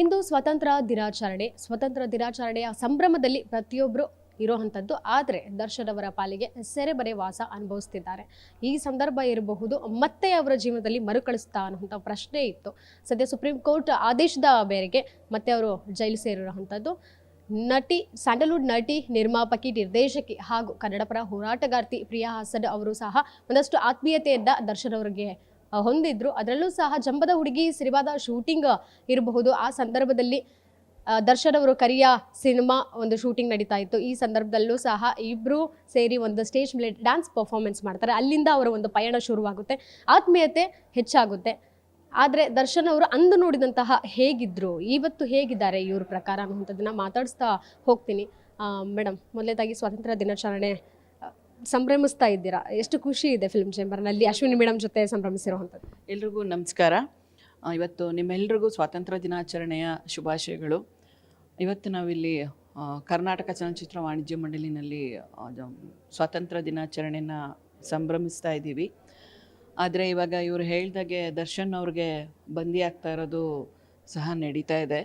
ಇಂದು ಸ್ವತಂತ್ರ ದಿನಾಚರಣೆ, ಸ್ವತಂತ್ರ ದಿನಾಚರಣೆಯ ಸಂಭ್ರಮದಲ್ಲಿ ಪ್ರತಿಯೊಬ್ಬರು ಇರೋವಂಥದ್ದು ಆದರೆ ದರ್ಶನ್ ಪಾಲಿಗೆ ಸೆರೆಬರೆ ವಾಸ ಅನುಭವಿಸ್ತಿದ್ದಾರೆ. ಈ ಸಂದರ್ಭ ಇರಬಹುದು, ಮತ್ತೆ ಅವರ ಜೀವನದಲ್ಲಿ ಮರುಕಳಿಸ್ತಾ ಅನ್ನುವಂಥ ಪ್ರಶ್ನೆ ಇತ್ತು. ಸದ್ಯ ಸುಪ್ರೀಂ ಕೋರ್ಟ್ ಆದೇಶದ ಮೇರೆಗೆ ಮತ್ತೆ ಅವರು ಜೈಲು ಸೇರಿರುವಂಥದ್ದು ನಟಿ, ಸ್ಯಾಂಡಲ್ವುಡ್ ನಟಿ, ನಿರ್ಮಾಪಕಿ, ನಿರ್ದೇಶಕಿ ಹಾಗೂ ಕನ್ನಡಪರ ಹೋರಾಟಗಾರ್ತಿ ಪ್ರಿಯಾ ಹಾಸನ್ ಅವರು ಸಹ ಒಂದಷ್ಟು ಆತ್ಮೀಯತೆಯಿಂದ ದರ್ಶನ್ ಅವರಿಗೆ ಹೊಂದಿದ್ರು. ಅದರಲ್ಲೂ ಸಹ ಜಂಬದ ಹುಡುಗಿ ಸಿನಿಮಾದ ಶೂಟಿಂಗ್ ಇರಬಹುದು. ಆ ಸಂದರ್ಭದಲ್ಲಿ ದರ್ಶನ್ ಅವರು ಕರಿಯ ಸಿನಿಮಾ ಒಂದು ಶೂಟಿಂಗ್ ನಡೀತಾ ಇತ್ತು. ಈ ಸಂದರ್ಭದಲ್ಲೂ ಸಹ ಇಬ್ರು ಸೇರಿ ಒಂದು ಸ್ಟೇಜ್ ಮೇಲೆ ಡ್ಯಾನ್ಸ್ ಪರ್ಫಾರ್ಮೆನ್ಸ್ ಮಾಡ್ತಾರೆ. ಅಲ್ಲಿಂದ ಅವರ ಒಂದು ಪಯಣ ಶುರುವಾಗುತ್ತೆ. ಆತ್ಮೀಯತೆ ಹೆಚ್ಚಾಗುತ್ತೆ. ಆದರೆ ದರ್ಶನ್ ಅವರು ಅಂದು ನೋಡಿದಂತಹ ಹೇಗಿದ್ರು ಇವತ್ತು ಹೇಗಿದ್ದಾರೆ ಇವ್ರ ಪ್ರಕಾರ ಅನ್ನುವಂಥದ್ದನ್ನ ಮಾತಾಡಿಸ್ತಾ ಹೋಗ್ತೀನಿ. ಮೇಡಮ್ ಮೊದಲನೇದಾಗಿ ಸ್ವಾತಂತ್ರ್ಯ ದಿನಾಚರಣೆ ಸಂಭ್ರಮಿಸ್ತಾ ಇದ್ದೀರಾ? ಎಷ್ಟು ಖುಷಿ ಇದೆ ಫಿಲ್ಮ್ ಚೇಂಬರ್ನಲ್ಲಿ ಅಶ್ವಿನಿ ಮೇಡಮ್ ಜೊತೆ ಸಂಭ್ರಮಿಸಿರುವಂಥದ್ದು? ಎಲ್ರಿಗೂ ನಮಸ್ಕಾರ. ಇವತ್ತು ನಿಮ್ಮೆಲ್ರಿಗೂ ಸ್ವಾತಂತ್ರ್ಯ ದಿನಾಚರಣೆಯ ಶುಭಾಶಯಗಳು. ಇವತ್ತು ನಾವಿಲ್ಲಿ ಕರ್ನಾಟಕ ಚಲನಚಿತ್ರ ವಾಣಿಜ್ಯ ಮಂಡಳಿನಲ್ಲಿ ಸ್ವಾತಂತ್ರ್ಯ ದಿನಾಚರಣೆನ ಸಂಭ್ರಮಿಸ್ತಾ ಇದ್ದೀವಿ. ಆದರೆ ಇವಾಗ ಇವರು ಹೇಳ್ದಾಗೆ ದರ್ಶನ್ ಅವ್ರಿಗೆ ಬಂದಿ ಆಗ್ತಾ ಇರೋದು ಸಹ ನಡೀತಾ ಇದೆ.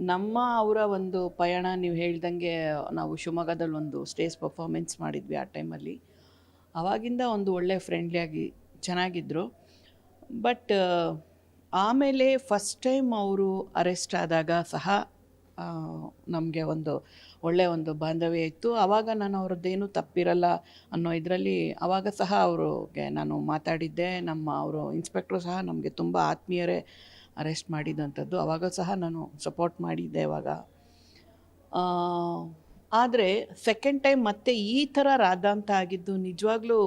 ನಮ್ಮ ಅವರ ಒಂದು ಪಯಣ ನೀವು ಹೇಳ್ದಂಗೆ ನಾವು ಶಿವಮೊಗ್ಗದಲ್ಲಿ ಒಂದು ಸ್ಟೇಜ್ ಪರ್ಫಾರ್ಮೆನ್ಸ್ ಮಾಡಿದ್ವಿ ಆ ಟೈಮಲ್ಲಿ ಆವಾಗಿಂದ ಒಂದು ಒಳ್ಳೆ ಫ್ರೆಂಡ್ಲಿಯಾಗಿ ಚೆನ್ನಾಗಿದ್ದರು ಬಟ್ ಆಮೇಲೆ ಫಸ್ಟ್ ಟೈಮ್ ಅವರು ಅರೆಸ್ಟ್ ಆದಾಗ ಸಹ ನಮಗೆ ಒಂದು ಒಳ್ಳೆಯ ಒಂದು ಬಾಂಧವ್ಯ ಇತ್ತು. ಆವಾಗ ನಾನು ಅವ್ರದ್ದೇನು ತಪ್ಪಿರಲ್ಲ ಅನ್ನೋ ಇದರಲ್ಲಿ ಆವಾಗ ಸಹ ಅವ್ರಿಗೆ ನಾನು ಮಾತಾಡಿದ್ದೆ. ನಮ್ಮ, ಅವರು ಇನ್ಸ್ಪೆಕ್ಟ್ರು ಸಹ ನಮಗೆ ತುಂಬ ಆತ್ಮೀಯರೇ ಅರೆಸ್ಟ್ ಮಾಡಿದಂಥದ್ದು. ಆವಾಗ ಸಹ ನಾನು ಸಪೋರ್ಟ್ ಮಾಡಿದ್ದೆ ಅವಾಗ. ಆದರೆ ಸೆಕೆಂಡ್ ಟೈಮ್ ಮತ್ತೆ ಈ ಥರ ರಾಧಾಂತ ಆಗಿದ್ದು ನಿಜವಾಗ್ಲೂ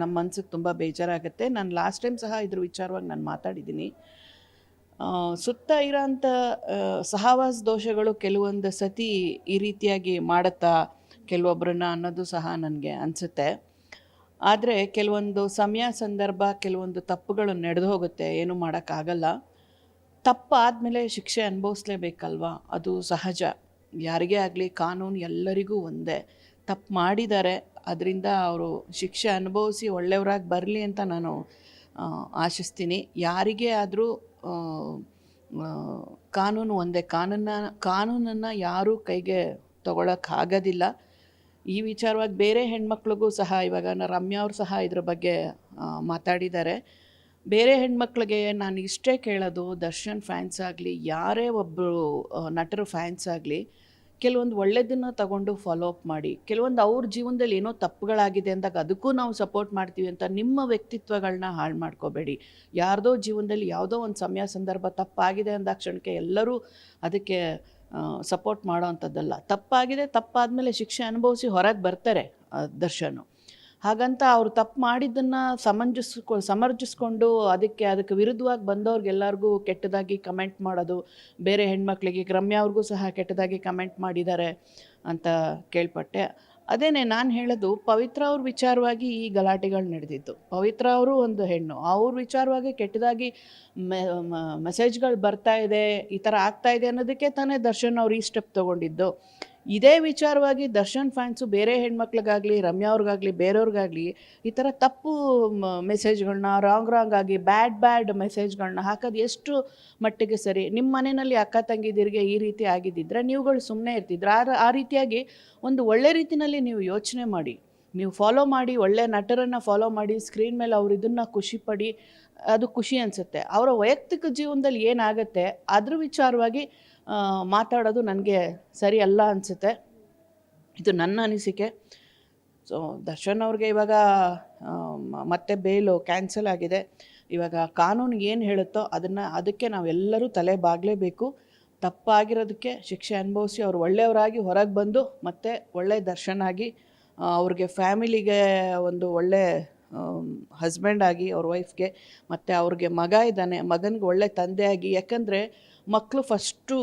ನಮ್ಮ ಮನ್ಸಿಗೆ ತುಂಬ ಬೇಜಾರಾಗುತ್ತೆ. ನಾನು ಲಾಸ್ಟ್ ಟೈಮ್ ಸಹ ಇದ್ರ ವಿಚಾರವಾಗಿ ನಾನು ಮಾತಾಡಿದ್ದೀನಿ. ಸುತ್ತ ಇರೋಂಥ ಸಹವಾಸ ದೋಷಗಳು ಕೆಲವೊಂದು ಸತಿ ಈ ರೀತಿಯಾಗಿ ಮಾಡುತ್ತಾ ಕೆಲವೊಬ್ಬರನ್ನ ಅನ್ನೋದು ಸಹ ನನಗೆ ಅನಿಸುತ್ತೆ. ಆದರೆ ಕೆಲವೊಂದು ಸಮಯ ಸಂದರ್ಭ, ಕೆಲವೊಂದು ತಪ್ಪುಗಳು ನಡೆದು ಹೋಗುತ್ತೆ. ಏನು ಮಾಡೋಕ್ಕಾಗಲ್ಲ. ತಪ್ಪಾದಮೇಲೆ ಶಿಕ್ಷೆ ಅನುಭವಿಸ್ಲೇಬೇಕಲ್ವಾ? ಅದು ಸಹಜ. ಯಾರಿಗೇ ಆಗಲಿ ಕಾನೂನು ಎಲ್ಲರಿಗೂ ಒಂದೇ. ತಪ್ಪು ಮಾಡಿದ್ದಾರೆ, ಅದರಿಂದ ಅವರು ಶಿಕ್ಷೆ ಅನುಭವಿಸಿ ಒಳ್ಳೆಯವರಾಗಿ ಬರಲಿ ಅಂತ ನಾನು ಆಶಿಸ್ತೀನಿ. ಯಾರಿಗೆ ಆದರೂ ಕಾನೂನು ಒಂದೇ. ಕಾನೂನ ಕಾನೂನನ್ನು ಯಾರೂ ಕೈಗೆ ತಗೊಳಕ್ಕಾಗೋದಿಲ್ಲ. ಈ ವಿಚಾರವಾಗಿ ಬೇರೆ ಹೆಣ್ಮಕ್ಳಿಗೂ ಸಹ, ಇವಾಗ ರಮ್ಯಾ ಅವ್ರು ಸಹ ಇದ್ರ ಬಗ್ಗೆ ಮಾತಾಡಿದ್ದಾರೆ. ಬೇರೆ ಹೆಣ್ಮಕ್ಳಿಗೆ ನಾನು ಇಷ್ಟೇ ಕೇಳೋದು ದರ್ಶನ್ ಫ್ಯಾನ್ಸ್ ಆಗಲಿ, ಯಾರೇ ಒಬ್ಬರು ನಟರು ಫ್ಯಾನ್ಸ್ ಆಗಲಿ, ಕೆಲವೊಂದು ಒಳ್ಳೆಯದನ್ನು ತಗೊಂಡು ಫಾಲೋ ಅಪ್ ಮಾಡಿ, ಕೆಲವೊಂದು ಅವ್ರ ಜೀವನದಲ್ಲಿ ಏನೋ ತಪ್ಪುಗಳಾಗಿದೆ ಅಂದಾಗ ಅದಕ್ಕೂ ನಾವು ಸಪೋರ್ಟ್ ಮಾಡ್ತೀವಿ ಅಂತ ನಿಮ್ಮ ವ್ಯಕ್ತಿತ್ವಗಳನ್ನ ಹಾಳು ಮಾಡ್ಕೋಬೇಡಿ. ಯಾರ್ದೋ ಜೀವನದಲ್ಲಿ ಯಾವುದೋ ಒಂದು ಸಮಯ, ಸಂದರ್ಭ ತಪ್ಪಾಗಿದೆ ಅಂದಾಕ್ಷಣಕ್ಕೆ ಎಲ್ಲರೂ ಅದಕ್ಕೆ ಸಪೋರ್ಟ್ ಮಾಡೋ ಅಂಥದ್ದಲ್ಲ. ತಪ್ಪಾಗಿದೆ, ತಪ್ಪಾದಮೇಲೆ ಶಿಕ್ಷೆ ಅನುಭವಿಸಿ ಹೊರಗೆ ಬರ್ತಾರೆ ದರ್ಶನು. ಹಾಗಂತ ಅವ್ರು ತಪ್ಪು ಮಾಡಿದ್ದನ್ನು ಸಮಂಜಸ್ಕೊ, ಸಮರ್ಜಿಸ್ಕೊಂಡು ಅದಕ್ಕೆ ಅದಕ್ಕೆ ವಿರುದ್ಧವಾಗಿ ಬಂದವ್ರಿಗೆಲ್ಲರಿಗೂ ಕೆಟ್ಟದಾಗಿ ಕಮೆಂಟ್ ಮಾಡೋದು, ಬೇರೆ ಹೆಣ್ಮಕ್ಳಿಗೆ ರಮ್ಯ ಅವ್ರಿಗೂ ಸಹ ಕೆಟ್ಟದಾಗಿ ಕಮೆಂಟ್ ಮಾಡಿದ್ದಾರೆ ಅಂತ ಕೇಳ್ಪಟ್ಟೆ. ಅದೇನೆ ನಾನು ಹೇಳೋದು, ಪವಿತ್ರ ಅವ್ರ ವಿಚಾರವಾಗಿ ಈ ಗಲಾಟೆಗಳು ನಡೆದಿತ್ತು ಪವಿತ್ರ ಅವರು ಒಂದು ಹೆಣ್ಣು. ಅವ್ರ ವಿಚಾರವಾಗಿ ಕೆಟ್ಟದಾಗಿ ಮೆಸೇಜ್ಗಳು ಬರ್ತಾ ಇದೆ, ಈ ಥರ ಆಗ್ತಾ ಇದೆ ಅನ್ನೋದಕ್ಕೆ ತಾನೇ ದರ್ಶನ್ ಅವ್ರು ಈ ಸ್ಟೆಪ್ ತೊಗೊಂಡಿದ್ದು. ಇದೇ ವಿಚಾರವಾಗಿ ದರ್ಶನ್ ಫ್ಯಾನ್ಸು ಬೇರೆ ಹೆಣ್ಮಕ್ಳಿಗಾಗಲಿ, ರಮ್ಯಾ ಅವ್ರಿಗಾಗಲಿ, ಬೇರೆಯವ್ರಿಗಾಗಲಿ ಈ ಥರ ತಪ್ಪು ಮೆಸೇಜ್ಗಳನ್ನ ರಾಂಗ್ ರಾಂಗ್ ಆಗಿ ಬ್ಯಾಡ್ ಬ್ಯಾಡ್ ಮೆಸೇಜ್ಗಳನ್ನ ಹಾಕೋದು ಎಷ್ಟು ಮಟ್ಟಿಗೆ ಸರಿ? ನಿಮ್ಮ ಮನೆಯಲ್ಲಿ ಅಕ್ಕ, ತಂಗಿದಿರಿಗೆ ಈ ರೀತಿ ಆಗಿದ್ದಿದ್ರೆ ನೀವುಗಳು ಸುಮ್ಮನೆ ಇರ್ತಿದ್ರೆ. ಆ ಆ ರೀತಿಯಾಗಿ ಒಂದು ಒಳ್ಳೆ ರೀತಿಯಲ್ಲಿ ನೀವು ಯೋಚನೆ ಮಾಡಿ. ನೀವು ಫಾಲೋ ಮಾಡಿ, ಒಳ್ಳೆ ನಟರನ್ನು ಫಾಲೋ ಮಾಡಿ ಸ್ಕ್ರೀನ್ ಮೇಲೆ ಅವ್ರು ಇದನ್ನು ಖುಷಿ ಪಡಿ ಅದು ಖುಷಿ ಅನಿಸುತ್ತೆ. ಅವರ ವೈಯಕ್ತಿಕ ಜೀವನದಲ್ಲಿ ಏನಾಗುತ್ತೆ? ಅದ್ರ ವಿಚಾರವಾಗಿ ಮಾತಾಡೋದು ನನಗೆ ಸರಿ ಅಲ್ಲ ಅನಿಸುತ್ತೆ. ಇದು ನನ್ನ ಅನಿಸಿಕೆ. ಸೊ ದರ್ಶನ್ ಅವ್ರಿಗೆ ಇವಾಗ ಮತ್ತೆ ಬೇಲು ಕ್ಯಾನ್ಸಲ್ ಆಗಿದೆ. ಇವಾಗ ಕಾನೂನು ಏನು ಹೇಳುತ್ತೋ ಅದನ್ನು, ಅದಕ್ಕೆ ನಾವೆಲ್ಲರೂ ತಲೆ ಬಾಗಲೇಬೇಕು. ತಪ್ಪಾಗಿರೋದಕ್ಕೆ ಶಿಕ್ಷೆ ಅನುಭವಿಸಿ ಅವ್ರು ಒಳ್ಳೆಯವರಾಗಿ ಹೊರಗೆ ಬಂದು ಮತ್ತೆ ಒಳ್ಳೆ ದರ್ಶನ್ ಆಗಿ ಅವ್ರಿಗೆ ಫ್ಯಾಮಿಲಿಗೆ ಒಂದು ಒಳ್ಳೆ ಹಸ್ಬೆಂಡ್ ಆಗಿ, ಅವ್ರ ವೈಫ್ಗೆ ಮತ್ತು ಅವ್ರಿಗೆ ಮಗ ಇದ್ದಾನೆ, ಮಗನಿಗೆ ಒಳ್ಳೆ ತಂದೆಯಾಗಿ ಯಾಕಂದರೆ ಮಕ್ಕಳು ಫಸ್ಟು,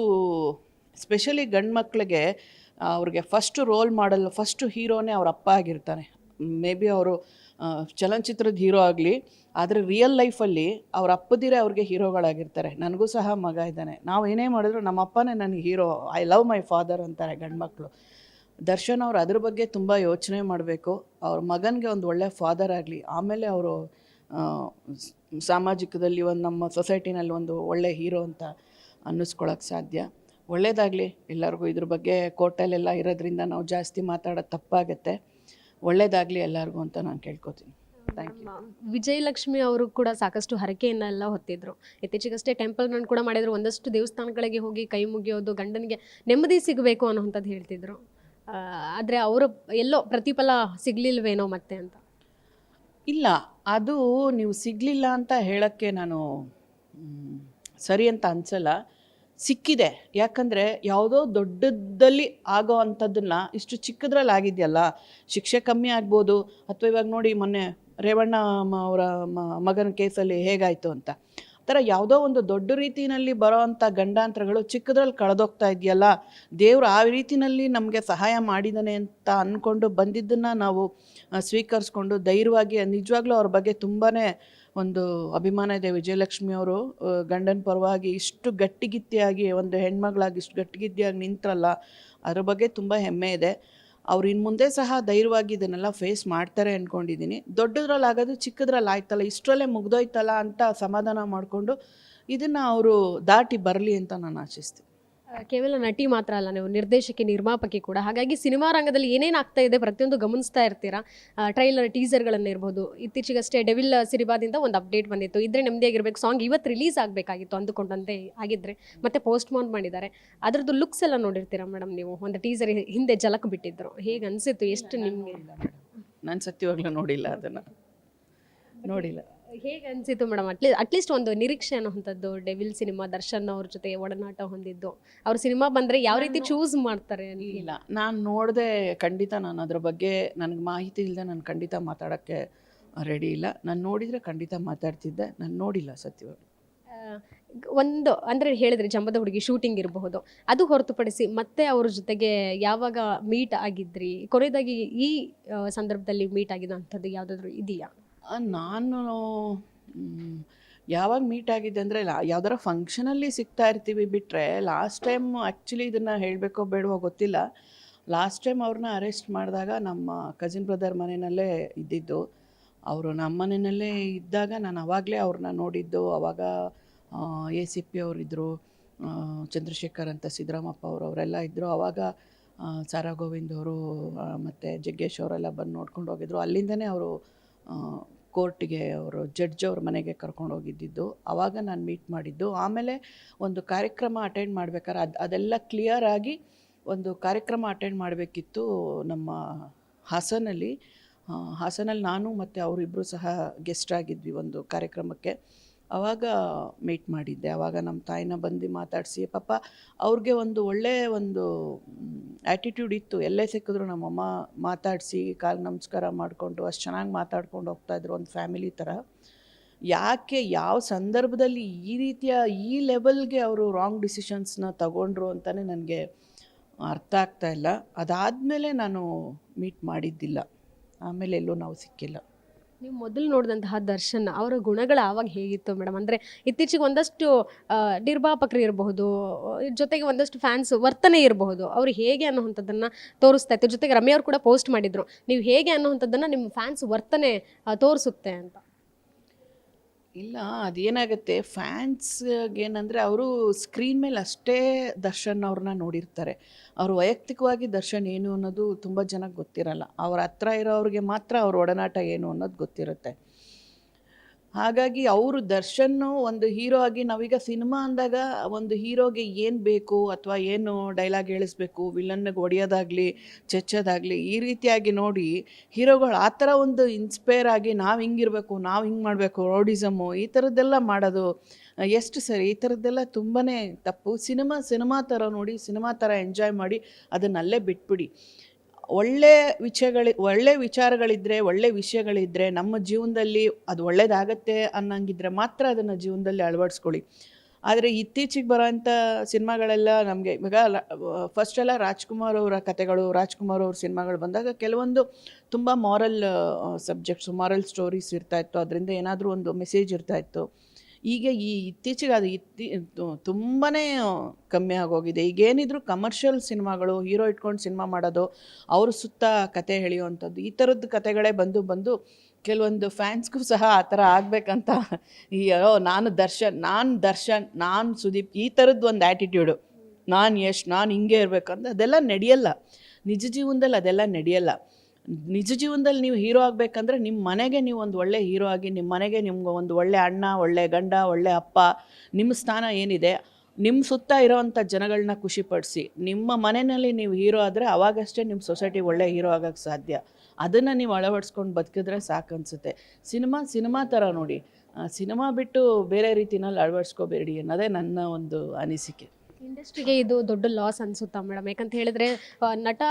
ಸ್ಪೆಷಲಿ ಗಂಡು ಮಕ್ಕಳಿಗೆ ಅವ್ರಿಗೆ ಫಸ್ಟು ರೋಲ್ ಮಾಡಲ್, ಫಸ್ಟು ಹೀರೋನೇ ಅವ್ರ ಅಪ್ಪ ಆಗಿರ್ತಾನೆ. ಮೇ ಬಿ ಅವರು ಚಲನಚಿತ್ರದ ಹೀರೋ ಆಗಲಿ, ಆದರೆ ರಿಯಲ್ ಲೈಫಲ್ಲಿ ಅವ್ರ ಅಪ್ಪದಿರೇ ಅವ್ರಿಗೆ ಹೀರೋಗಳಾಗಿರ್ತಾರೆ. ನನಗೂ ಸಹ ಮಗ ಇದ್ದಾನೆ. ನಾವು ಏನೇ ಮಾಡಿದ್ರು ನಮ್ಮ ಅಪ್ಪನೇ ನನಗೆ hero, I love my father ಅಂತಾರೆ ಗಂಡು ಮಕ್ಕಳು ದರ್ಶನ್ ಅವರು ಅದ್ರ ಬಗ್ಗೆ ತುಂಬ ಯೋಚನೆ ಮಾಡಬೇಕು. ಅವ್ರ ಮಗನಿಗೆ ಒಂದು ಒಳ್ಳೆ ಫಾದರ್ ಆಗಲಿ, ಆಮೇಲೆ ಅವರು ಸಾಮಾಜಿಕದಲ್ಲಿ ಒಂದು ನಮ್ಮ ಸೊಸೈಟಿನಲ್ಲಿ ಒಂದು ಒಳ್ಳೆ ಹೀರೋ ಅಂತ. ಅನ್ನಿಸ್ಕೊಳಕ್ಕೆ ಸಾಧ್ಯ. ಒಳ್ಳೇದಾಗಲಿ ಎಲ್ಲರಿಗೂ ಇದ್ರ ಬಗ್ಗೆ ಕೋರ್ಟಲ್ಲೆಲ್ಲ ಇರೋದ್ರಿಂದ ನಾವು ಜಾಸ್ತಿ ಮಾತಾಡೋದು ತಪ್ಪಾಗತ್ತೆ. ಒಳ್ಳೆಯದಾಗಲಿ ಎಲ್ಲರಿಗೂ ಅಂತ ನಾನು ಕೇಳ್ಕೊತೀನಿ. ವಿಜಯಲಕ್ಷ್ಮಿ ಅವರು ಕೂಡ ಸಾಕಷ್ಟು ಹರಕೆಯನ್ನೆಲ್ಲ ಹೊತ್ತಿದ್ರು. ಇತ್ತೀಚೆಗಷ್ಟೇ ಟೆಂಪಲ್ ರನ್ ಕೂಡ ಮಾಡಿದ್ರು. ಒಂದಷ್ಟು ದೇವಸ್ಥಾನಗಳಿಗೆ ಹೋಗಿ ಕೈ ಮುಗಿಯೋದು ಗಂಡನಿಗೆ ನೆಮ್ಮದಿ ಸಿಗಬೇಕು ಅನ್ನೋಂಥದ್ದು ಹೇಳ್ತಿದ್ರು. ಆದರೆ ಅವರು ಎಲ್ಲೋ ಪ್ರತಿಫಲ ಸಿಗ್ಲಿಲ್ವೇನೋ ಮತ್ತೆ ಅಂತ? ಇಲ್ಲ ಅದು ನೀವು ಸಿಗಲಿಲ್ಲ ಅಂತ ಹೇಳೋಕ್ಕೆ ನಾನು ಸರಿ ಅಂತ ಅನಿಸಲ್ಲ, ಸಿಕ್ಕಿದೆ. ಯಾಕಂದರೆ ಯಾವುದೋ ದೊಡ್ಡದಲ್ಲಿ ಆಗೋ ಅಂಥದ್ದನ್ನ ಇಷ್ಟು ಚಿಕ್ಕದ್ರಲ್ಲಿ ಆಗಿದೆಯಲ್ಲ, ಶಿಕ್ಷೆ ಕಮ್ಮಿ ಆಗ್ಬೋದು. ಅಥವಾ ಇವಾಗ ನೋಡಿ ಮೊನ್ನೆ ರೇವಣ್ಣ ಅವರ ಮಗನ ಕೇಸಲ್ಲಿ ಹೇಗಾಯಿತು ಅಂತ. ಥರ ಯಾವುದೋ ಒಂದು ದೊಡ್ಡ ರೀತಿಯಲ್ಲಿ ಬರೋ ಅಂಥ ಗಂಡಾಂತರಗಳು ಚಿಕ್ಕದ್ರಲ್ಲಿ ಕಳೆದೋಗ್ತಾ ಇದೆಯಲ್ಲ, ದೇವರು ಆ ರೀತಿಯಲ್ಲಿ ನಮಗೆ ಸಹಾಯ ಮಾಡಿದ್ದಾನೆ ಅಂತ ಅಂದ್ಕೊಂಡು ಬಂದಿದ್ದನ್ನು ನಾವು ಸ್ವೀಕರಿಸ್ಕೊಂಡು ಧೈರ್ಯವಾಗಿ, ನಿಜವಾಗ್ಲೂ ಅವ್ರ ಬಗ್ಗೆ ತುಂಬಾ ಒಂದು ಅಭಿಮಾನ ಇದೆ. ವಿಜಯಲಕ್ಷ್ಮಿ ಅವರು ಗಂಡನ ಪರವಾಗಿ ಇಷ್ಟು ಗಟ್ಟಿಗಿತ್ತಿಯಾಗಿ, ಒಂದು ಹೆಣ್ಮಗಳಾಗಿ ಇಷ್ಟು ಗಟ್ಟಿಗಿತ್ತಿಯಾಗಿ ನಿಂತರಲ್ಲ, ಅದ್ರ ಬಗ್ಗೆ ತುಂಬ ಹೆಮ್ಮೆ ಇದೆ. ಅವ್ರು ಇನ್ನು ಮುಂದೆ ಸಹ ಧೈರ್ಯವಾಗಿ ಇದನ್ನೆಲ್ಲ ಫೇಸ್ ಮಾಡ್ತಾರೆ ಅಂದ್ಕೊಂಡಿದ್ದೀನಿ ದೊಡ್ಡದ್ರಲ್ಲಿ ಆಗೋದು ಚಿಕ್ಕದ್ರಲ್ಲಿ ಆಯ್ತಲ್ಲ, ಇಷ್ಟರಲ್ಲೇ ಮುಗ್ದೋಯ್ತಲ್ಲ ಅಂತ ಸಮಾಧಾನ ಮಾಡಿಕೊಂಡು ಇದನ್ನು ಅವರು ದಾಟಿ ಬರಲಿ ಅಂತ ನಾನು ಆಶಿಸ್ತೀನಿ. ಕೇವಲ ನಟಿ ಮಾತ್ರ ಅಲ್ಲ ನೀವು ನಿರ್ದೇಶಕಿ ನಿರ್ಮಾಪಕಿ ಕೂಡ. ಹಾಗಾಗಿ ಸಿನಿಮಾ ರಂಗದಲ್ಲಿ ಏನೇನು ಆಗ್ತಾ ಇದೆ ಪ್ರತಿಯೊಂದು ಗಮನಿಸ್ತಾ ಇರ್ತೀರಾ? ಟ್ರೈಲರ್ ಟೀಸರ್ಗಳನ್ನು ಇರ್ಬೋದು. ಇತ್ತೀಚೆಗಷ್ಟೇ ಡೆವಿಲ್ ಸಿರಿಬಾದಿಂದ ಒಂದು ಅಪ್ಡೇಟ್ ಬಂದಿತ್ತು. ಇದ್ರೆ ನೆಮ್ಮದಿಯಾಗಿರ್ಬೇಕು ಸಾಂಗ್ ಇವತ್ತು ರಿಲೀಸ್ ಆಗಬೇಕಾಗಿತ್ತು ಅಂದುಕೊಂಡಂತೆ ಆಗಿದ್ರೆ. ಮತ್ತೆ ಪೋಸ್ಟ್ ಮೋನ್ ಮಾಡಿದ್ದಾರೆ. ಅದರದ್ದು ಲುಕ್ಸ್ ಎಲ್ಲ ನೋಡಿರ್ತೀರಾ ಮೇಡಮ್ ನೀವು? ಒಂದು ಟೀಸರ್ ಹಿಂದೆ ಜಲಕ್ ಬಿಟ್ಟಿದ್ರು. ಹೇಗೆ ಅನಿಸಿತ್ತು? ಎಷ್ಟು ನಿಮಗೆ? ನಾನು ಸತ್ಯವಾಗ್ಲೂ ನೋಡಿಲ್ಲ ಅದನ್ನು. ನೋಡಿಲ್ಲ. ಹೇಗೆ ಅನಿಸಿತು ಮೇಡಮ್ ಅಟ್ಲೀ ಅಟ್ಲೀಸ್ಟ್ ಒಂದು ನಿರೀಕ್ಷೆ ಅನ್ನೋಂಥದ್ದು ಡೆವಿಲ್ ಸಿನಿಮಾ ದರ್ಶನ್ ಅವ್ರ ಜೊತೆ ಒಡನಾಟ ಹೊಂದಿದ್ದು. ಅವ್ರ ಸಿನಿಮಾ ಬಂದ್ರೆ ಯಾವ ರೀತಿ ಚೂಸ್ ಮಾಡ್ತಾರೆ ಇಲ್ಲ ನಾನು ನೋಡಿದೆ ಖಂಡಿತ ನಾನು ಅದ್ರ ಬಗ್ಗೆ ನನಗೆ ಮಾಹಿತಿ ಇಲ್ಲದೆ ನಾನು ಖಂಡಿತ ಮಾತಾಡೋಕ್ಕೆ ರೆಡಿ ಇಲ್ಲ. ನಾನು ನೋಡಿದರೆ ಖಂಡಿತ ಮಾತಾಡ್ತಿದ್ದೆ ನಾನು ನೋಡಿಲ್ಲ ಸತ್ಯವಾಗಿ ಒಂದು ಅಂದರೆ ಹೇಳಿದ್ರೆ ಜಂಬದ ಹುಡುಗಿ ಶೂಟಿಂಗ್ ಇರಬಹುದು. ಅದು ಹೊರತುಪಡಿಸಿ ಮತ್ತೆ ಅವ್ರ ಜೊತೆಗೆ ಯಾವಾಗ ಮೀಟ್ ಆಗಿದ್ರಿ? ಕೊನೆಯದಾಗಿ ಈ ಸಂದರ್ಭದಲ್ಲಿ ಮೀಟ್ ಆಗಿದಂಥದ್ದು ಯಾವುದಾದ್ರೂ ಇದೆಯಾ? ನಾನು ಯಾವಾಗ ಮೀಟ್ ಆಗಿದೆ ಅಂದರೆ ಯಾವ್ದಾರ ಫಂಕ್ಷನಲ್ಲಿ ಸಿಗ್ತಾ ಇರ್ತೀವಿ ಬಿಟ್ಟರೆ ಲಾಸ್ಟ್ ಟೈಮ್ ಆ್ಯಕ್ಚುಲಿ ಇದನ್ನು ಹೇಳಬೇಕೋ ಬೇಡವೋ ಗೊತ್ತಿಲ್ಲ. ಲಾಸ್ಟ್ ಟೈಮ್ ಅವ್ರನ್ನ ಅರೆಸ್ಟ್ ಮಾಡಿದಾಗ ನಮ್ಮ ಕಸಿನ್ ಬ್ರದರ್ ಮನೆಯಲ್ಲೇ ಇದ್ದಿದ್ದು. ಅವರು ನಮ್ಮ ಮನೆಯಲ್ಲೇ ಇದ್ದಾಗ ನಾನು ಅವಾಗಲೇ ಅವ್ರನ್ನ ನೋಡಿದ್ದು. ಅವಾಗ ಎ ಸಿ ಪಿ ಅವರಿದ್ದರು ಚಂದ್ರಶೇಖರ್ ಅಂತ ಸಿದ್ದರಾಮಪ್ಪ ಅವರು, ಅವರೆಲ್ಲ ಇದ್ದರು ಆವಾಗ ಸಾರಾ ಗೋವಿಂದ್ ಅವರು ಮತ್ತು ಜಗ್ಗೇಶ್ ಅವರೆಲ್ಲ ಬಂದು ನೋಡ್ಕೊಂಡು ಹೋಗಿದ್ರು. ಅಲ್ಲಿಂದನೇ ಅವರು ಕೋರ್ಟಿಗೆ ಅವರು ಜಡ್ಜ್ ಅವ್ರ ಮನೆಗೆ ಕರ್ಕೊಂಡು ಹೋಗಿದ್ದಿದ್ದು ಆವಾಗ ನಾನು ಮೀಟ್ ಮಾಡಿದ್ದು. ಆಮೇಲೆ ಒಂದು ಕಾರ್ಯಕ್ರಮ ಅಟೆಂಡ್ ಮಾಡ್ಬೇಕಾದ್ರೆ ಅದು, ಅದೆಲ್ಲ ಕ್ಲಿಯರ್ ಆಗಿ ಒಂದು ಕಾರ್ಯಕ್ರಮ ಅಟೆಂಡ್ ಮಾಡಬೇಕಿತ್ತು ನಮ್ಮ ಹಾಸನಲ್ಲಿ. ಹಾಸನಲ್ಲಿ ನಾನು ಮತ್ತು ಅವರಿಬ್ಬರು ಸಹ ಗೆಸ್ಟ್ ಆಗಿದ್ವಿ ಒಂದು ಕಾರ್ಯಕ್ರಮಕ್ಕೆ. ಆವಾಗ ಮೀಟ್ ಮಾಡಿದ್ದೆ. ಆವಾಗ ನಮ್ಮ ತಾಯಿನ ಬಂದು ಮಾತಾಡಿಸಿ, ಪಾಪ, ಅವ್ರಿಗೆ ಒಂದು ಒಳ್ಳೆಯ ಒಂದು ಆ್ಯಟಿಟ್ಯೂಡ್ ಇತ್ತು. ಎಲ್ಲೇ ಸಿಕ್ಕಿದ್ರು ನಮ್ಮಮ್ಮ ಮಾತಾಡಿಸಿ, ಕಾಲು ನಮಸ್ಕಾರ ಮಾಡಿಕೊಂಡು, ಅಷ್ಟು ಚೆನ್ನಾಗಿ ಮಾತಾಡ್ಕೊಂಡು ಹೋಗ್ತಾಯಿದ್ರು ಒಂದು ಫ್ಯಾಮಿಲಿ ಥರ ಯಾಕೆ, ಯಾವ ಸಂದರ್ಭದಲ್ಲಿ ಈ ರೀತಿಯ, ಈ ಲೆವೆಲ್ಗೆ ಅವರು ರಾಂಗ್ ಡಿಸಿಷನ್ಸ್ನ ತಗೊಂಡ್ರು ಅಂತಲೇ ನನಗೆ ಅರ್ಥ ಆಗ್ತಾ ಇಲ್ಲ. ಅದಾದಮೇಲೆ ನಾನು ಮೀಟ್ ಮಾಡಿದ್ದಿಲ್ಲ. ಆಮೇಲೆ ಎಲ್ಲೂ ನಾವು ಸಿಕ್ಕಿಲ್ಲ. ನೀವು ಮೊದಲು ನೋಡಿದಂತಹ ದರ್ಶನ್, ಅವರ ಗುಣಗಳು ಆವಾಗ ಹೇಗಿತ್ತು ಮೇಡಮ್ ಅಂದರೆ ಇತ್ತೀಚೆಗೆ ಒಂದಷ್ಟು ನಿರ್ಭಾಪಕರು ಇರಬಹುದು, ಜೊತೆಗೆ ಒಂದಷ್ಟು ಫ್ಯಾನ್ಸ್ ವರ್ತನೆ ಇರಬಹುದು, ಅವ್ರು ಹೇಗೆ ಅನ್ನೋವಂಥದ್ದನ್ನು ತೋರಿಸ್ತಾ ಇತ್ತು. ಜೊತೆಗೆ ರಮ್ಯ ಅವರು ಕೂಡ ಪೋಸ್ಟ್ ಮಾಡಿದರು. ನೀವು ಹೇಗೆ ಅನ್ನೋವಂಥದ್ದನ್ನು ನಿಮ್ಮ ಫ್ಯಾನ್ಸ್ ವರ್ತನೆ ತೋರಿಸುತ್ತೆ ಅಂತ. ಇಲ್ಲ, ಅದೇನಾಗುತ್ತೆ ಫ್ಯಾನ್ಸ್ಗೆ ಏನಂದರೆ ಅವರು ಸ್ಕ್ರೀನ್ ಮೇಲೆ ಅಷ್ಟೇ ದರ್ಶನ್ ಅವ್ರನ್ನ ನೋಡಿರ್ತಾರೆ. ಅವ್ರು ವೈಯಕ್ತಿಕವಾಗಿ ದರ್ಶನ್ ಏನು ಅನ್ನೋದು ತುಂಬ ಜನಕ್ಕೆ ಗೊತ್ತಿರಲ್ಲ. ಅವ್ರ ಹತ್ರ ಇರೋರಿಗೆ ಮಾತ್ರ ಅವ್ರ ಒಡನಾಟ ಏನು ಅನ್ನೋದು ಗೊತ್ತಿರುತ್ತೆ. ಹಾಗಾಗಿ ಅವರು ದರ್ಶನ್ ಒಂದು ಹೀರೋ ಆಗಿ ನಾವೀಗ ಸಿನಿಮಾ ಅಂದಾಗ ಒಂದು ಹೀರೋಗೆ ಏನು ಬೇಕು ಅಥವಾ ಏನು ಡೈಲಾಗ್ ಹೇಳಿಸ್ಬೇಕು ವಿಲನ್ಗೆ ಹೊಡೆಯೋದಾಗಲಿ ಚೆಚ್ಚೋದಾಗಲಿ, ಈ ರೀತಿಯಾಗಿ ನೋಡಿ ಹೀರೋಗಳು ಆ ಥರ ಒಂದು ಇನ್ಸ್ಪೈರ್ ಆಗಿ ನಾವು ಹಿಂಗಿರಬೇಕು ನಾವು ಹಿಂಗೆ ಮಾಡಬೇಕು ರೋಡಿಸಮು ಈ ಥರದ್ದೆಲ್ಲ ಮಾಡೋದು ಎಷ್ಟು ಸರಿ ಈ ಥರದ್ದೆಲ್ಲ ತುಂಬಾ ತಪ್ಪು. ಸಿನಿಮಾ ಸಿನಿಮಾ ಥರ ನೋಡಿ, ಸಿನಿಮಾ ಥರ ಎಂಜಾಯ್ ಮಾಡಿ ಅದನ್ನಲ್ಲೇ ಬಿಟ್ಬಿಡಿ. ಒಳ್ಳೆ ವಿಷಯಗಳಿ, ಒಳ್ಳೆ ವಿಚಾರಗಳಿದ್ದರೆ ಒಳ್ಳೆ ವಿಷಯಗಳಿದ್ದರೆ ನಮ್ಮ ಜೀವನದಲ್ಲಿ ಅದು ಒಳ್ಳೇದಾಗತ್ತೆ ಅನ್ನಂಗಿದ್ರೆ ಮಾತ್ರ ಅದನ್ನು ಜೀವನದಲ್ಲಿ ಅಳವಡಿಸ್ಕೊಳ್ಳಿ. ಆದರೆ ಇತ್ತೀಚೆಗೆ ಬರೋಂಥ ಸಿನಿಮಾಗಳೆಲ್ಲ ನಮಗೆ ಇವಾಗ ಫಸ್ಟ್ ಎಲ್ಲ ರಾಜ್ಕುಮಾರ್ ಅವರ ಕತೆಗಳು, ರಾಜ್ಕುಮಾರ್ ಅವ್ರ ಸಿನಿಮಾಗಳು ಬಂದಾಗ ಕೆಲವೊಂದು ತುಂಬ ಮಾರಲ್ ಸಬ್ಜೆಕ್ಟ್ಸು ಮಾರಲ್ ಸ್ಟೋರೀಸ್ ಇರ್ತಾಯಿತ್ತು ಅದರಿಂದ ಏನಾದರೂ ಒಂದು ಮೆಸೇಜ್ ಇರ್ತಾಯಿತ್ತು ಈಗ ಈ ಇತ್ತೀಚೆಗೆ ಅದು ಇತ್ತಿ ತುಂಬಾ ಕಮ್ಮಿ ಆಗೋಗಿದೆ. ಈಗೇನಿದ್ರು ಕಮರ್ಷಿಯಲ್ ಸಿನಿಮಾಗಳು, ಹೀರೋ ಇಟ್ಕೊಂಡು ಸಿನಿಮಾ ಮಾಡೋದು, ಅವ್ರ ಸುತ್ತ ಕತೆ ಎಳೆಯುವಂಥದ್ದು, ಈ ಥರದ್ದು ಕತೆಗಳೇ ಬಂದು ಬಂದು ಕೆಲವೊಂದು ಫ್ಯಾನ್ಸ್ಗೂ ಸಹ ಆ ಥರ ಆಗಬೇಕಂತ ಈ ನಾನು ದರ್ಶನ್ ನಾನು ದರ್ಶನ್, ನಾನು ಸುದೀಪ್, ಈ ಥರದ್ದು ಒಂದು ಆ್ಯಟಿಟ್ಯೂಡು ನಾನು ಯಶ್, ನಾನು ಹಿಂಗೆ ಇರಬೇಕಂತ ಅದೆಲ್ಲ ನಡೆಯಲ್ಲ. ನಿಜ ಜೀವನದಲ್ಲಿ ಅದೆಲ್ಲ ನಡೆಯಲ್ಲ. ನಿಜ ಜೀವನದಲ್ಲಿ ನೀವು ಹೀರೋ ಆಗಬೇಕಂದ್ರೆ ನಿಮ್ಮ ಮನೆಗೆ ನೀವು ಒಂದು ಒಳ್ಳೆ ಹೀರೋ ಆಗಿ ನಿಮ್ಮ ಮನೆಗೆ ನಿಮ್ಗೆ ಒಂದು ಒಳ್ಳೆ ಅಣ್ಣ, ಒಳ್ಳೆ ಗಂಡ, ಒಳ್ಳೆ ಅಪ್ಪ, ನಿಮ್ಮ ಸ್ಥಾನ ಏನಿದೆ ನಿಮ್ಮ ಸುತ್ತ ಇರೋವಂಥ ಜನಗಳನ್ನ ಖುಷಿಪಡಿಸಿ, ನಿಮ್ಮ ಮನೆಯಲ್ಲಿ ನೀವು ಹೀರೋ ಆದರೆ ಅವಾಗಷ್ಟೇ ನಿಮ್ಮ ಸೊಸೈಟಿ ಒಳ್ಳೆ ಹೀರೋ ಆಗೋಕ್ಕೆ ಸಾಧ್ಯ. ಅದನ್ನು ನೀವು ಅಳವಡಿಸ್ಕೊಂಡು ಬದುಕಿದ್ರೆ ಸಾಕು ಅನಿಸುತ್ತೆ. ಸಿನಿಮಾ ಸಿನಿಮಾ ಥರ ನೋಡಿ. ಸಿನಿಮಾ ಬಿಟ್ಟು ಬೇರೆ ರೀತಿನಲ್ಲಿ ಅಳವಡಿಸ್ಕೋಬೇಡಿ ಅನ್ನೋದೇ ನನ್ನ ಒಂದು ಅನಿಸಿಕೆ. ಇಂಡಸ್ಟ್ರಿಗೆ ಇದು ದೊಡ್ಡ ಲಾಸ್ ಅನ್ಸುತ್ತಾ ಮೇಡಮ್ ಯಾಕಂತ ಹೇಳಿದ್ರೆ ನಟ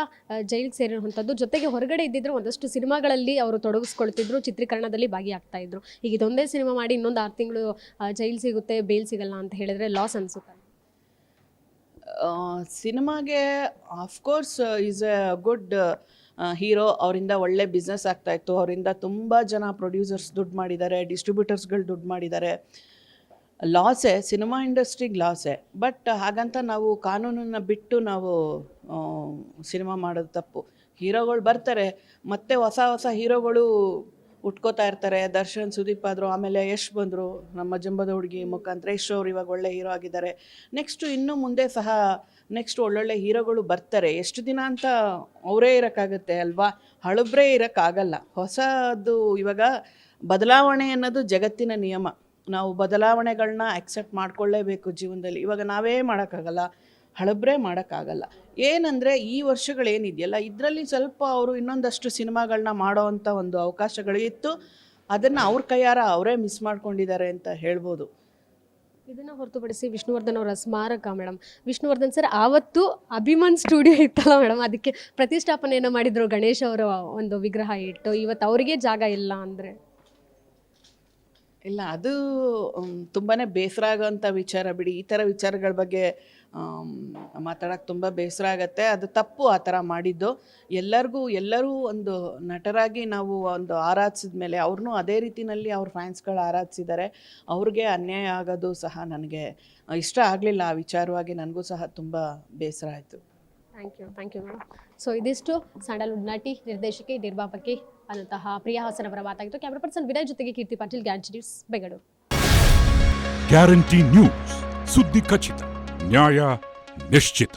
ಜೈಲಿಗೆ ಸೇರಿರುವಂಥದ್ದು ಜೊತೆಗೆ ಹೊರಗಡೆ ಇದ್ದಿದ್ರು ಒಂದಷ್ಟು ಸಿನಿಮಾಗಳಲ್ಲಿ ಅವರು ತೊಡಗಿಸ್ಕೊಳ್ತಿದ್ರು, ಚಿತ್ರೀಕರಣದಲ್ಲಿ ಭಾಗಿಯಾಗ್ತಾ ಇದ್ರು. ಈಗ ಇದೊಂದೇ ಸಿನಿಮಾ ಮಾಡಿ ಇನ್ನೊಂದು ಆರು ತಿಂಗಳು ಜೈಲ್ ಸಿಗುತ್ತೆ, ಬೇಲ್ ಸಿಗಲ್ಲ ಅಂತ ಹೇಳಿದ್ರೆ ಲಾಸ್ ಅನ್ಸುತ್ತಾ? ಸಿನಿಮಾಗೆ of course is a good hero ಅವರಿಂದ ಒಳ್ಳೆ ಬಿಸ್ನೆಸ್ ಆಗ್ತಾಯಿತ್ತು ಅವರಿಂದ ತುಂಬ ಜನ ಪ್ರೊಡ್ಯೂಸರ್ಸ್ ದುಡ್ಡು ಮಾಡಿದ್ದಾರೆ ಡಿಸ್ಟ್ರಿಬ್ಯೂಟರ್ಸ್ಗಳು ದುಡ್ಡು ಮಾಡಿದ್ದಾರೆ. ಲಾಸೇ ಸಿನಿಮಾ ಇಂಡಸ್ಟ್ರಿಗೆ ಲಾಸೇ ಬಟ್ ಹಾಗಂತ ನಾವು ಕಾನೂನನ್ನು ಬಿಟ್ಟು ನಾವು ಸಿನಿಮಾ ಮಾಡೋದು ತಪ್ಪು. ಹೀರೋಗಳು ಬರ್ತಾರೆ, ಮತ್ತೆ ಹೊಸ ಹೊಸ ಹೀರೋಗಳು ಉಟ್ಕೋತಾ ಇರ್ತಾರೆ. ದರ್ಶನ್, ಸುದೀಪ್ ಆದರು, ಆಮೇಲೆ ಯಶ್ ಬಂದರು, ನಮ್ಮ ಜಂಬದ ಹುಡುಗಿ ಮುಖಾಂತರ. ಯಶ್ ಅವರು ಇವಾಗ ಒಳ್ಳೆ ಹೀರೋ ಆಗಿದ್ದಾರೆ. ನೆಕ್ಸ್ಟು ಇನ್ನು ಮುಂದೆ ಸಹ ನೆಕ್ಸ್ಟ್ ಒಳ್ಳೊಳ್ಳೆ ಹೀರೋಗಳು ಬರ್ತಾರೆ. ಎಷ್ಟು ದಿನ ಅಂತ ಅವರೇ ಇರೋಕ್ಕಾಗುತ್ತೆ ಅಲ್ವಾ? ಹಳಬ್ರೇ ಇರೋಕ್ಕಾಗಲ್ಲ. ಹೊಸದು ಇವಾಗ ಬದಲಾವಣೆ ಅನ್ನೋದು ಜಗತ್ತಿನ ನಿಯಮ. ನಾವು ಬದಲಾವಣೆಗಳನ್ನ ಆಕ್ಸೆಪ್ಟ್ ಮಾಡ್ಕೊಳ್ಳೇಬೇಕು ಜೀವನದಲ್ಲಿ. ಇವಾಗ ನಾವೇ ಮಾಡೋಕ್ಕಾಗಲ್ಲ, ಹಳಬ್ರೇ ಮಾಡೋಕ್ಕಾಗಲ್ಲ. ಏನಂದರೆ ಈ ವರ್ಷಗಳೇನಿದೆಯಲ್ಲ, ಇದರಲ್ಲಿ ಸ್ವಲ್ಪ ಅವರು ಇನ್ನೊಂದಷ್ಟು ಸಿನಿಮಾಗಳನ್ನ ಮಾಡೋವಂಥ ಒಂದು ಅವಕಾಶಗಳು ಇತ್ತು. ಅದನ್ನು ಅವ್ರ ಕೈಯಾರ ಅವರೇ ಮಿಸ್ ಮಾಡ್ಕೊಂಡಿದ್ದಾರೆ ಅಂತ ಹೇಳ್ಬೋದು. ಇದನ್ನು ಹೊರತುಪಡಿಸಿ ವಿಷ್ಣುವರ್ಧನ್ ಅವರ ಸ್ಮಾರಕ ಮೇಡಮ್ ವಿಷ್ಣುವರ್ಧನ್ ಸರ್, ಆವತ್ತು ಅಭಿಮಾನ್ ಸ್ಟುಡಿಯೋ ಇತ್ತಲ್ಲ ಮೇಡಮ್ ಅದಕ್ಕೆ ಪ್ರತಿಷ್ಠಾಪನೆಯನ್ನು ಮಾಡಿದರು ಗಣೇಶ್ ಅವರ ಒಂದು ವಿಗ್ರಹ ಇಟ್ಟು. ಇವತ್ತು ಅವರಿಗೆ ಜಾಗ ಇಲ್ಲ ಅಂದರೆ. ಇಲ್ಲ, ಅದು ತುಂಬಾ ಬೇಸರ ಆಗೋವಂಥ ವಿಚಾರ ಬಿಡಿ. ಈ ಥರ ವಿಚಾರಗಳ ಬಗ್ಗೆ ಮಾತಾಡೋಕೆ ತುಂಬ ಬೇಸರ ಆಗುತ್ತೆ. ಅದು ತಪ್ಪು ಆ ಥರ ಮಾಡಿದ್ದು. ಎಲ್ಲರಿಗೂ, ಎಲ್ಲರೂ ಒಂದು ನಟರಾಗಿ ನಾವು ಒಂದು ಆರಾಧಿಸಿದ ಮೇಲೆ ಅವ್ರನ್ನೂ ಅದೇ ರೀತಿಯಲ್ಲಿ ಅವ್ರ ಫ್ಯಾನ್ಸ್ಗಳು ಆರಾಧಿಸಿದ್ದಾರೆ ಅವ್ರಿಗೆ ಅನ್ಯಾಯ ಆಗೋದು ಸಹ ನನಗೆ ಇಷ್ಟ ಆಗಲಿಲ್ಲ. ಆ ವಿಚಾರವಾಗಿ ನನಗೂ ಸಹ ತುಂಬ ಬೇಸರ ಆಯಿತು. Thank you thank you madam so ಇದಿಷ್ಟು. ಸ್ಯಾಂಡಲ್ವುಡ್ ನಟಿ ನಿರ್ದೇಶಕಿ ನಿರ್ಮಾಪಕಿ ಅನ್ನಂತಹ ಪ್ರಿಯಾ ಹಾಸನ್ ಅವರ ಮಾತಾಗಿತ್ತು ಕ್ಯಾಮ್ರಾ ಪರ್ಸನ್ ವಿನಯ್ ಜೊತೆಗೆ Keerthi Patil guarantee Bengaluru. Guarantee news, ಸುದ್ದಿ ಖಚಿತ, ನ್ಯಾಯ ನಿಶ್ಚಿತ.